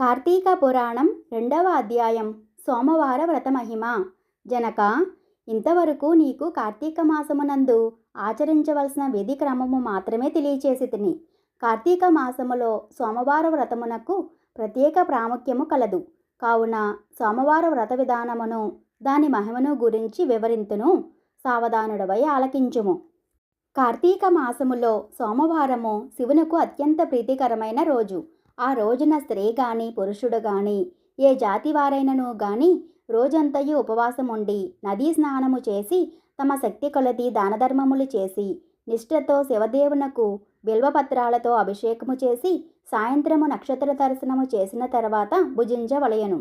కార్తీక పురాణం రెండవ అధ్యాయం సోమవార వ్రతమహిమ జనక ఇంతవరకు నీకు కార్తీక మాసమునందు ఆచరించవలసిన విధి క్రమము మాత్రమే తెలియచేసి తిని కార్తీక మాసములో సోమవార వ్రతమునకు ప్రత్యేక ప్రాముఖ్యము కలదు. కావున సోమవార వ్రత విధానమును దాని మహిమను గురించి వివరింతును సావధానుడవై ఆలకించుము. కార్తీక మాసములో సోమవారము శివునకు అత్యంత ప్రీతికరమైన రోజు. ఆ రోజున స్త్రీ గాని పురుషుడు గాని ఏ జాతి వారైనను గాని రోజంతయు ఉపవాసం ఉండి నదీ స్నానము చేసి తమ శక్తి కొలది దానధర్మములు చేసి నిష్ఠతో శివదేవునకు బిల్వపత్రాలతో అభిషేకము చేసి సాయంత్రము నక్షత్ర దర్శనము చేసిన తర్వాత భుజించవలయను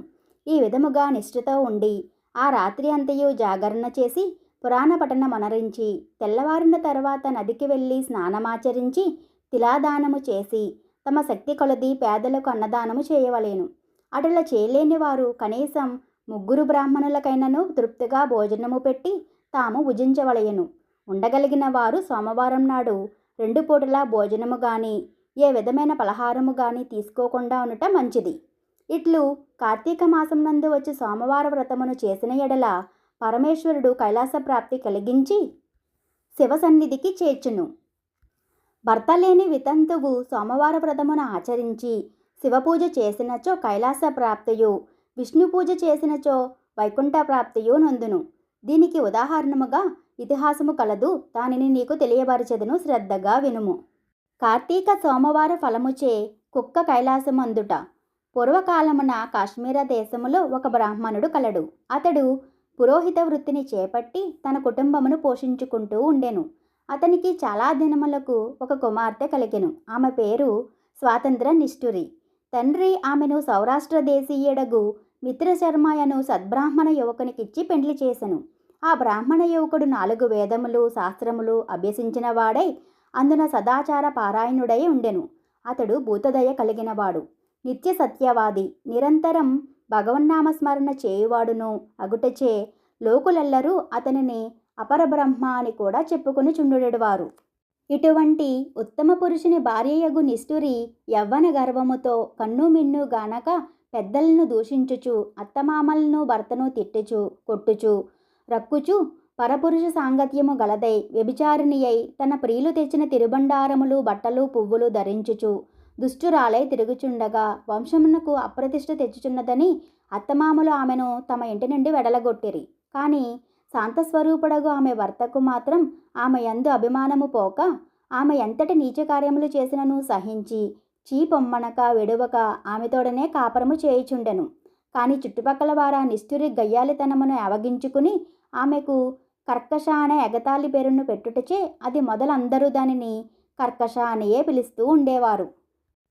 ఈ విధముగా నిష్ఠతో ఉండి ఆ రాత్రి అంతయు జాగరణ చేసి పురాణ పఠనం అనరించి తెల్లవారిన తర్వాత నదికి వెళ్ళి స్నానమాచరించి తిలాదానము చేసి తమ శక్తి కొలది పేదలకు అన్నదానము చేయవలేను. అటుల చేయలేని వారు కనీసం ముగ్గురు బ్రాహ్మణులకైనను తృప్తిగా భోజనము పెట్టి తాము భుజించవలయను ఉండగలిగిన వారు సోమవారం నాడు రెండు పూటలా భోజనము గాని ఏ విధమైన పలహారము గాని తీసుకోకుండా ఉండటం మంచిది. ఇట్లు కార్తీక మాసం నందు వచ్చి సోమవార వ్రతమును చేసిన ఎడల పరమేశ్వరుడు కైలాస ప్రాప్తి కలిగించి శివ సన్నిధికి చేర్చును. భర్త లేని వితంతువు సోమవార వ్రతమును ఆచరించి శివపూజ చేసినచో కైలాస ప్రాప్తియు విష్ణు పూజ చేసినచో వైకుంఠ ప్రాప్తియు నొందును. దీనికి ఉదాహరణముగా ఇతిహాసము కలదు దానిని నీకు తెలియబరచెదను శ్రద్ధగా వినుము. కార్తీక సోమవార ఫలముచే కుక్క కైలాసమందుట. పూర్వకాలమున కాశ్మీర దేశములో ఒక బ్రాహ్మణుడు కలడు. అతడు పురోహిత వృత్తిని చేపట్టి తన కుటుంబమును పోషించుకుంటూ ఉండెను. అతనికి చాలా దినములకు ఒక కుమార్తె కలిగెను. ఆమె పేరు స్వాతంత్ర నిష్ఠురి. తండ్రి ఆమెను సౌరాష్ట్ర దేశీయుడగు మిత్రశర్మయను సద్బ్రాహ్మణ యువకునికిచ్చి పెండ్లి చేశను ఆ బ్రాహ్మణ యువకుడు నాలుగు వేదములు శాస్త్రములు అభ్యసించిన వాడై అందున సదాచార పారాయణుడై ఉండెను. అతడు భూతదయ కలిగినవాడు. నిత్య సత్యవాది. నిరంతరం భగవన్నామస్మరణ చేయువాడును అగుటచే లోకులెల్లరూ అతనిని అపరబ్రహ్మ అని కూడా చెప్పుకుని చుండుడెడువారు. ఇటువంటి ఉత్తమ పురుషుని భార్యయగు నిష్ఠురి యవ్వన గర్వముతో కన్ను మిన్ను గానక పెద్దలను దూషించుచు అత్తమామలను భర్తను తిట్టుచు కొట్టుచు రక్కుచు పరపురుష సాంగత్యము గలదై వ్యభిచారిణి అయి తన ప్రియులు తెచ్చిన తిరుబండారములు బట్టలు పువ్వులు ధరించుచు దుష్టురాలై తిరుగుచుండగా వంశమునకు అప్రతిష్ట తెచ్చుచున్నదని అత్తమామలు ఆమెను తమ ఇంటి నుండి వెడలగొట్టిరి. కానీ శాంతస్వరూపుడగు ఆమె భర్తకు మాత్రం ఆమె యందు అభిమానము పోక ఆమె ఎంతటి నీచ కార్యములు చేసినను సహించి చీ పొమ్మనక విడువక ఆమెతోడనే కాపరము చేయుచుండెను. కానీ చుట్టుపక్కల వారా నిష్ఠురి గయ్యాలితనమును అవగించుకుని ఆమెకు కర్కశ అనే ఎగతాళి పేరును పెట్టుటచే అది మొదలందరూ దానిని కర్కశ అనియే పిలుస్తూ ఉండేవారు.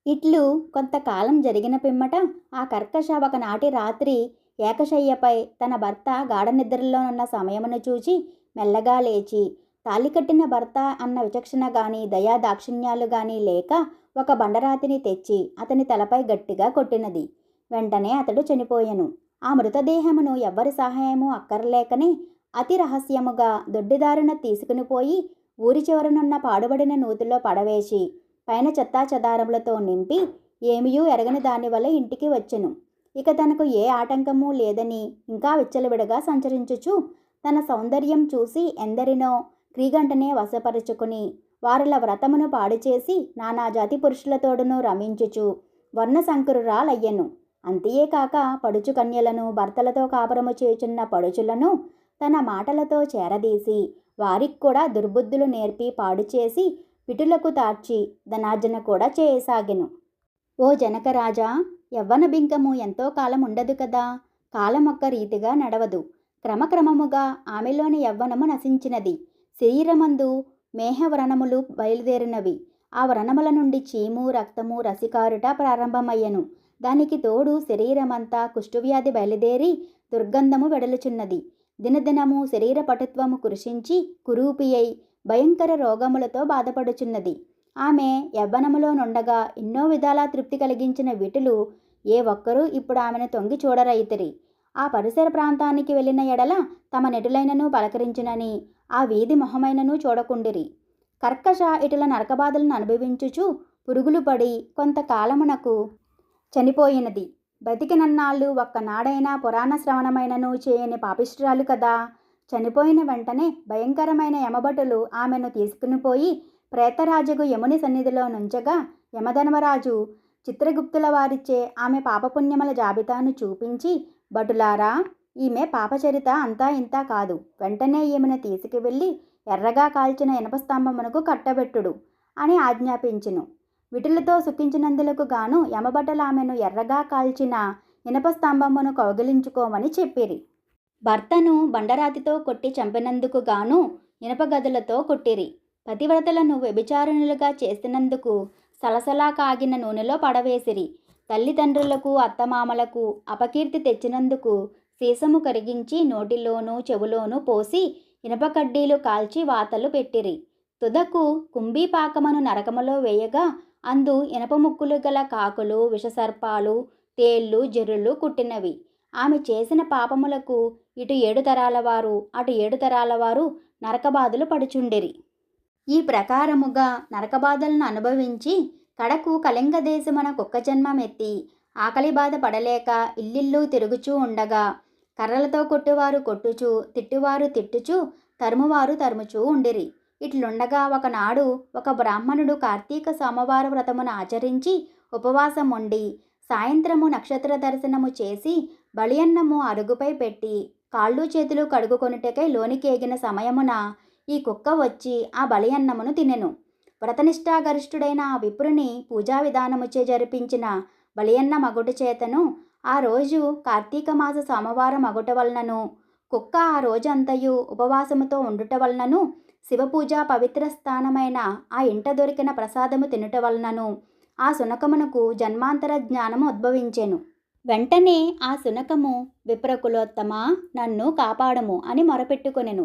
ఇట్లు కొంతకాలం జరిగిన పిమ్మట ఆ కర్కశ ఒకనాటి రాత్రి ఏకశయ్యపై తన భర్త గాఢ నిద్రలోనున్న సమయమును చూచి మెల్లగా లేచి తాలి కట్టిన భర్త అన్న విచక్షణ గాని దయా దాక్షిణ్యాలు గాని లేక ఒక బండరాతిని తెచ్చి అతని తలపై గట్టిగా కొట్టినది. వెంటనే అతడు చనిపోయెను. ఆ మృతదేహమును ఎవ్వరి సహాయము అక్కర్లేకనే అతి రహస్యముగా దొడ్డిదారున తీసుకుని పోయి ఊరి చివరనున్న పాడుబడిన నూతిలో పడవేసి పైన చెత్తా చెదారములతో నింపి ఏమియూ ఎరగని దానివల్ల ఇంటికి వచ్చెను. ఇక తనకు ఏ ఆటంకము లేదని ఇంకా విచ్చలవిడగా సంచరించుచు తన సౌందర్యం చూసి ఎందరినో క్రీగంటనే వశపరుచుకుని వారుల వ్రతమును పాడుచేసి నానాజాతి పురుషులతోడును రమించుచు వర్ణ సంకురురాలయ్యను అంతేకాక పడుచు కన్యలను భర్తలతో కాపురము చేచున్న పడుచులను తన మాటలతో చేరదీసి వారికి కూడా దుర్బుద్ధులు నేర్పి పాడుచేసి పిటులకు తార్చి ధనార్జన కూడా చేయసాగెను. ఓ జనకరాజా యవ్వన బింకము ఎంతో కాలం ఉండదు కదా? కాలం ఒక్క రీతిగా నడవదు. క్రమక్రమముగా ఆమెలోని యవ్వనము నశించినది. శరీరమందు మేహవ్రణములు బయలుదేరినవి. ఆ వ్రణముల నుండి చీము రక్తము రసికారుట ప్రారంభమయ్యను. దానికి తోడు శరీరమంతా కుష్ఠువ్యాధి బయలుదేరి దుర్గంధము వెడలుచున్నది. దినదినము శరీర పటుత్వము కృషించి కురూపి అయి భయంకర రోగములతో బాధపడుచున్నది. ఆమె యవ్వనములో నుండగా ఎన్నో విధాలా తృప్తి కలిగించిన విటులు ఏ ఒక్కరూ ఇప్పుడు ఆమెను తొంగి చూడరైతిరి. ఆ పరిసర ప్రాంతానికి వెళ్ళిన ఎడల తమ నెటులైనను పలకరించునని ఆ వీధి మొహమైనను చూడకుండిరి. కర్కశ ఇటుల నరకబాధలను అనుభవించుచు పురుగులు పడి కొంతకాలమునకు చనిపోయినది. బతికినన్నాళ్ళు ఒక్కనాడైనా పురాణ శ్రవణమైనను చేయని పాపిష్టురాలు కదా. చనిపోయిన వెంటనే భయంకరమైన యమభటులు ఆమెను తీసుకుని పోయి ప్రేతరాజుకు యముని సన్నిధిలో నుంచగా యమధర్మరాజు చిత్రగుప్తుల వారిచే ఆమె పాపపుణ్యముల జాబితాను చూపించి భటులారా ఈమె పాపచరిత అంతా ఇంతా కాదు. వెంటనే ఈమెను తీసుకువెళ్ళి ఎర్రగా కాల్చిన ఇనప స్తంభమునకు కట్టబెట్టుడు అని ఆజ్ఞాపించును. విటులతో సుఖించినందులకు గాను యమభటలు ఆమెను ఎర్రగా కాల్చిన ఇనప స్తంభమును కౌగిలించుకోమని చెప్పిరి. భర్తను బండరాతితో కొట్టి చంపినందుకు గాను ఇనప గదులతో కొట్టిరి. పతివ్రతలను వ్యభిచారణలుగా చేసినందుకు సలసలా కాగిన నూనెలో పడవేసిరి. తల్లిదండ్రులకు అత్తమామలకు అపకీర్తి తెచ్చినందుకు సీసము కరిగించి నోటిలోనూ చెవులోనూ పోసి ఇనప కడ్డీలు కాల్చి వాతలు పెట్టిరి. తుదకు కుంభీపాకమను నరకములో వేయగా అందు ఇనప ముక్కులు గల కాకులు విషసర్పాలు తేళ్ళు జర్రులు కుట్టినవి. ఆమె చేసిన పాపములకు ఇటు ఏడు తరాల వారు అటు ఏడు తరాల వారు నరకబాధలు పడుచుండిరి. ఈ ప్రకారముగా నరకబాధలను అనుభవించి కడకు కళింగ దేశమున కుక్క జన్మమెత్తి ఆకలి బాధ పడలేక ఇల్లిల్లు తిరుగుచూ ఉండగా కర్రలతో కొట్టువారు కొట్టుచూ తిట్టువారు తిట్టుచూ తరుమువారు తరుముచూ ఉండిరి. ఇట్లుండగా ఒకనాడు ఒక బ్రాహ్మణుడు కార్తీక సోమవార వ్రతమును ఆచరించి ఉపవాసం ఉండి సాయంత్రము నక్షత్ర దర్శనము చేసి బలియన్నము అరుగుపై పెట్టి కాళ్ళు చేతులు కడుగుకొనుటకై లోనికేగిన సమయమున ఈ కుక్క వచ్చి ఆ బలయన్నమును తినెను. వ్రతనిష్టాగరిష్ఠుడైన ఆ విప్రుని పూజా విధానముచే జరిపించిన బలియన్న మగుట చేతను ఆ రోజు కార్తీక మాస సోమవారం మగుట వలనను కుక్క ఆ రోజంతయు ఉపవాసముతో ఉండుట వలనను శివపూజ పవిత్ర స్థానమైన ఆ ఇంట దొరికిన ప్రసాదము తినుట వలనను ఆ శునకమునకు జన్మాంతర జ్ఞానము ఉద్భవించెను. వెంటనే ఆ శునకము విప్రకులోత్తమా నన్ను కాపాడము అని మొరపెట్టుకొనెను.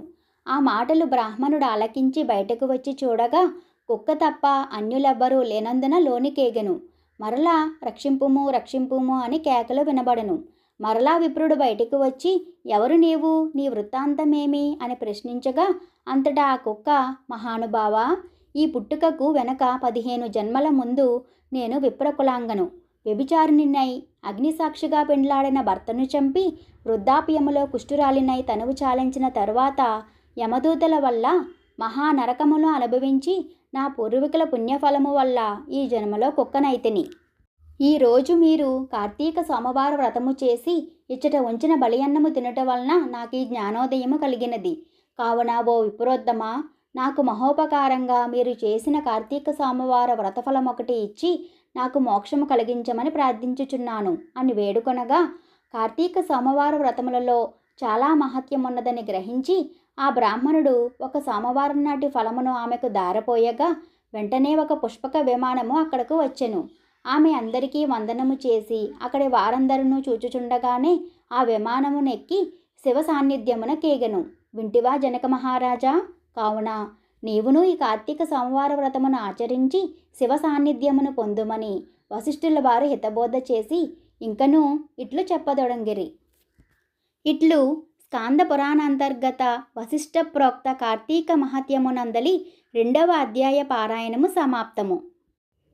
ఆ మాటలు బ్రాహ్మణుడు ఆలకించి బయటకు వచ్చి చూడగా కుక్క తప్ప అన్యులెవ్వరూ లేనందున లోనికేగెను. మరలా రక్షింపుము రక్షింపుము అని కేకలు వినబడెను. మరలా విప్రుడు బయటికి వచ్చి ఎవరు నీవు? నీ వృత్తాంతమేమి? అని ప్రశ్నించగా అంతటా ఆ కుక్క మహానుభావ ఈ పుట్టుకకు వెనక పదిహేను జన్మల ముందు నేను విప్రకులాంగను. వ్యభిచారిణినై అగ్నిసాక్షిగా పెండ్లాడిన భర్తను చంపి వృద్ధాప్యములో కుష్ఠురాలినై తనువు చాలించిన తరువాత యమదూతల వల్ల మహానరకమును అనుభవించి నా పూర్వీకుల పుణ్యఫలము వల్ల ఈ జన్మలో కుక్కనైతిని. ఈ రోజు మీరు కార్తీక సోమవార వ్రతము చేసి ఇచ్చట ఉంచిన బలియన్నము తినట వలన నాకు ఈ జ్ఞానోదయము కలిగినది. కావున ఓ విప్రోత్తమా నాకు మహోపకారంగా మీరు చేసిన కార్తీక సోమవార వ్రతఫలం ఒకటి ఇచ్చి నాకు మోక్షము కలిగించమని ప్రార్థించుచున్నాను అని వేడుకొనగా కార్తీక సోమవార వ్రతములలో చాలా మహత్యం ఉన్నదని గ్రహించి ఆ బ్రాహ్మణుడు ఒక సోమవారం నాటి ఫలమును ఆమెకు దారపోయగా వెంటనే ఒక పుష్పక విమానము అక్కడకు వచ్చెను. ఆమె అందరికీ వందనము చేసి అక్కడి వారందరూ చూచుచుండగానే ఆ విమానమునెక్కి శివ సాన్నిధ్యమున కేగెను. వింటివా జనక మహారాజా? కావున నీవును ఈ కార్తీక సోమవార వ్రతమును ఆచరించి శివ సాన్నిధ్యమును పొందుమని వశిష్ఠుల వారు హితబోధ చేసి ఇంకనూ ఇట్లు చెప్పదొడంగిరి. ఇట్లు స్కాంద పురాణాంతర్గత వశిష్ఠ ప్రోక్త కార్తీక మహత్యమునందలి రెండవ అధ్యాయ పారాయణము సమాప్తము.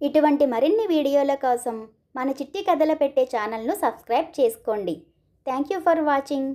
ఇటువంటి మరిన్ని వీడియోల కోసం మన చిట్టి కథల పెట్టే ఛానల్ను సబ్స్క్రైబ్ చేసుకోండి. Thank you for watching.